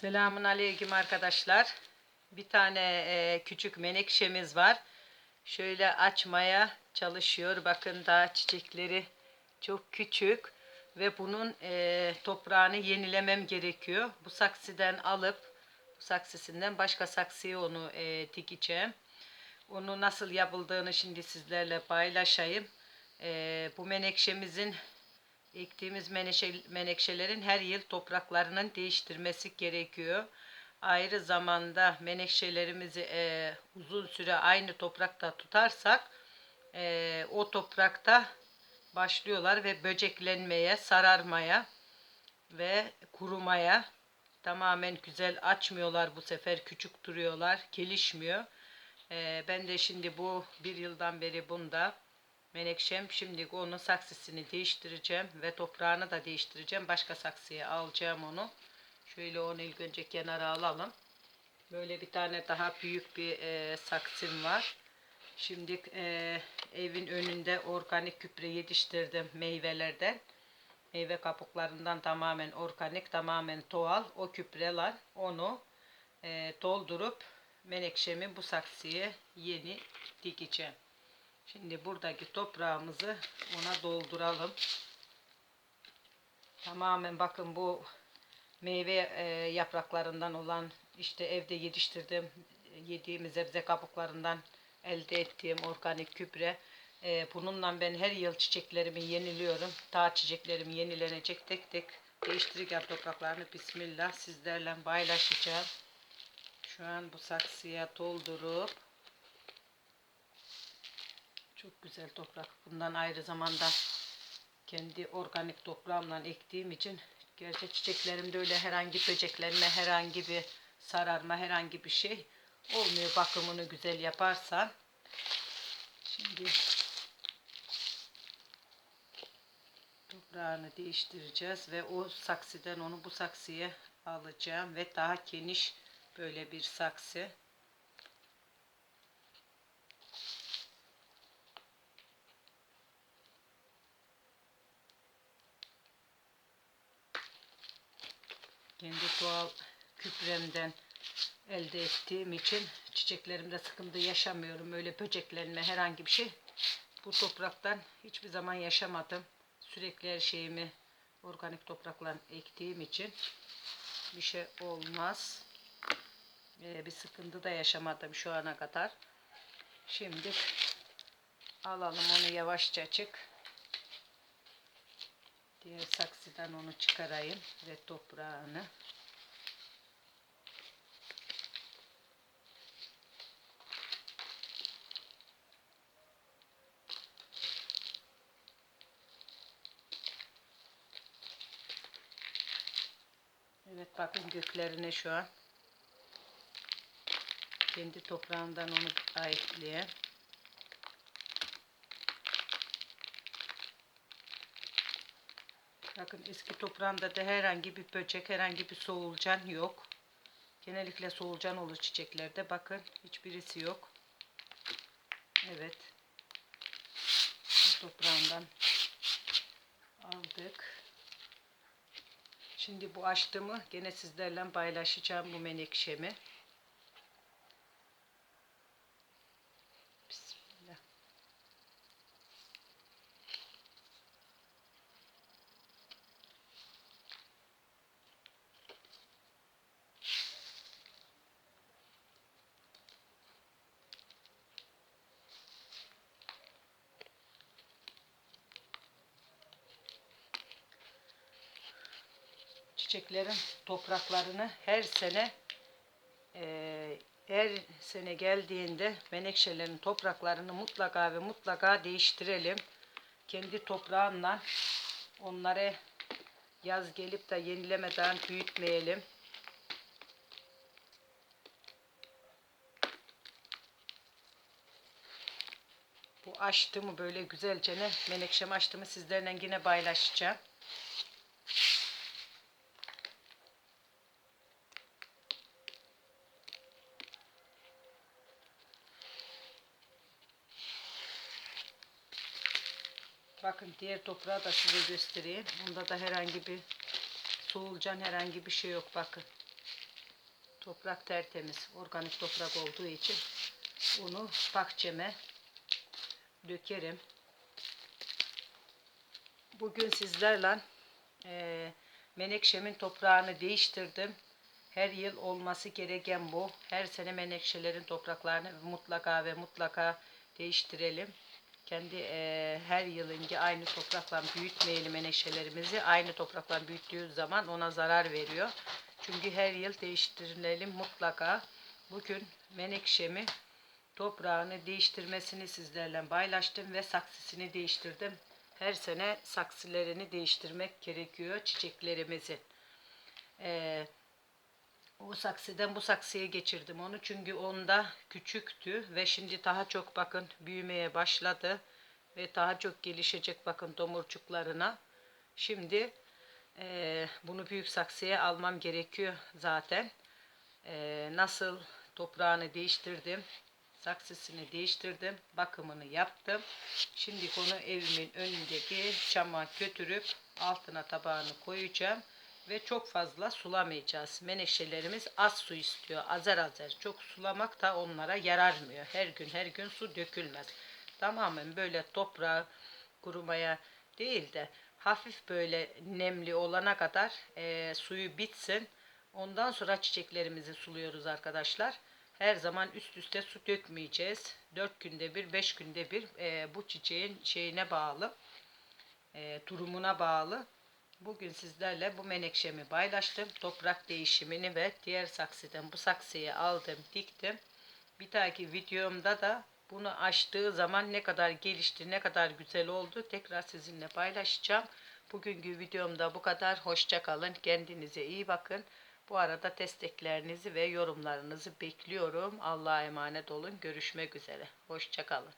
Selamun aleyküm arkadaşlar. Bir tane e, küçük menekşemiz var. Şöyle açmaya çalışıyor. Bakın daha çiçekleri çok küçük ve bunun e, toprağını yenilemem gerekiyor. Bu saksiden alıp bu saksisinden başka saksıya onu e, dikeceğim. Onu nasıl yapıldığını şimdi sizlerle paylaşayım. E, bu menekşemizin Ektiğimiz menekşe, menekşelerin her yıl topraklarının değiştirmesi gerekiyor. Ayrı zamanda menekşelerimizi e, uzun süre aynı toprakta tutarsak e, o toprakta başlıyorlar ve böceklenmeye, sararmaya ve kurumaya tamamen güzel açmıyorlar bu sefer küçük duruyorlar, gelişmiyor. E, ben de şimdi bu bir yıldan beri bunda Menekşem şimdi onun saksısını değiştireceğim ve toprağını da değiştireceğim. Başka saksıya alacağım onu. Şöyle onu ilk önce kenara alalım. Böyle bir tane daha büyük bir e, saksım var. Şimdi e, evin önünde organik küpre yetiştirdim meyvelerden. Meyve kabuklarından tamamen organik, tamamen doğal. O küpreler onu e, doldurup menekşemi bu saksıya yeni dikeceğim. Şimdi buradaki toprağımızı ona dolduralım. Tamamen bakın bu meyve e, yapraklarından olan işte evde yetiştirdiğim yediğimiz sebze kabuklarından elde ettiğim organik kübre. E, bununla ben her yıl çiçeklerimi yeniliyorum. Ta çiçeklerim yenilenecek tek tek değiştireceğim topraklarını. Bismillah sizlerle paylaşacağım. Şu an bu saksıya doldurup çok güzel toprak. Bundan ayrı zamanda kendi organik toprağımla ektiğim için gerçi çiçeklerimde öyle herhangi böceklenme, herhangi bir sararma, herhangi bir şey olmuyor. Bakımını güzel yaparsan. Şimdi toprağını değiştireceğiz ve o saksıdan onu bu saksıya alacağım ve daha geniş böyle bir saksı. Kendi doğal küpremden elde ettiğim için çiçeklerimde sıkıntı yaşamıyorum. Öyle böceklenme herhangi bir şey. Bu topraktan hiçbir zaman yaşamadım. Sürekli her şeyimi organik toprakla ektiğim için bir şey olmaz. Ee, bir sıkıntı da yaşamadım şu ana kadar. Şimdi alalım onu yavaşça çık. Diğer saksıdan onu çıkarayım ve toprağını Evet bakın göklerine şu an kendi toprağından onu ayıklayayım. Bakın eski toprağında da herhangi bir böcek, herhangi bir soğulcan yok. Genellikle soğulcan olur çiçeklerde. Bakın hiçbirisi yok. Evet. Bu toprağından aldık. Şimdi bu açtığımı gene sizlerle paylaşacağım bu menekşemi. Çiçeklerin topraklarını her sene e, her sene geldiğinde menekşelerin topraklarını mutlaka ve mutlaka değiştirelim. Kendi toprağınla onları yaz gelip de yenilemeden büyütmeyelim. Bu açtığımı böyle güzelce ne menekşem açtığımı sizlerle yine paylaşacağım. Bakın diğer toprağı da size göstereyim. Bunda da herhangi bir soğulcan herhangi bir şey yok bakın. Toprak tertemiz. Organik toprak olduğu için bunu bahçeme dökerim. Bugün sizlerle eee menekşemin toprağını değiştirdim. Her yıl olması gereken bu. Her sene menekşelerin topraklarını mutlaka ve mutlaka değiştirelim. Kendi eee, her yılınki aynı toprakla büyütmeyelim menekşelerimizi. Aynı toprakla büyüttüğü zaman ona zarar veriyor. Çünkü her yıl değiştirilelim mutlaka. Bugün menekşemi toprağını değiştirmesini sizlerle paylaştım ve saksısını değiştirdim. Her sene saksılarını değiştirmek gerekiyor çiçeklerimizin. Ee, o saksıdan bu saksıya geçirdim onu çünkü onda küçüktü ve şimdi daha çok bakın büyümeye başladı ve daha çok gelişecek bakın domurcuklarına. Şimdi eee, bunu büyük saksıya almam gerekiyor zaten. Eee, nasıl toprağını değiştirdim, saksısını değiştirdim, bakımını yaptım. Şimdi onu evimin önündeki çama götürüp altına tabağını koyacağım ve çok fazla sulamayacağız. Menekşelerimiz az su istiyor, azar azar. Çok sulamak da onlara yararmıyor. Her gün her gün su dökülmez. Tamamen böyle toprağı kurumaya değil de hafif böyle nemli olana kadar eee, suyu bitsin. Ondan sonra çiçeklerimizi suluyoruz arkadaşlar. Her zaman üst üste su dökmeyeceğiz. 4 günde bir, 5 günde bir eee, bu çiçeğin şeyine bağlı, eee, durumuna bağlı. Bugün sizlerle bu menekşemi paylaştım. Toprak değişimini ve diğer saksıdan bu saksıyı aldım, diktim. Bir dahaki videomda da bunu açtığı zaman ne kadar gelişti, ne kadar güzel oldu tekrar sizinle paylaşacağım. Bugünkü videomda bu kadar. Hoşça kalın. Kendinize iyi bakın. Bu arada desteklerinizi ve yorumlarınızı bekliyorum. Allah'a emanet olun. Görüşmek üzere. Hoşça kalın.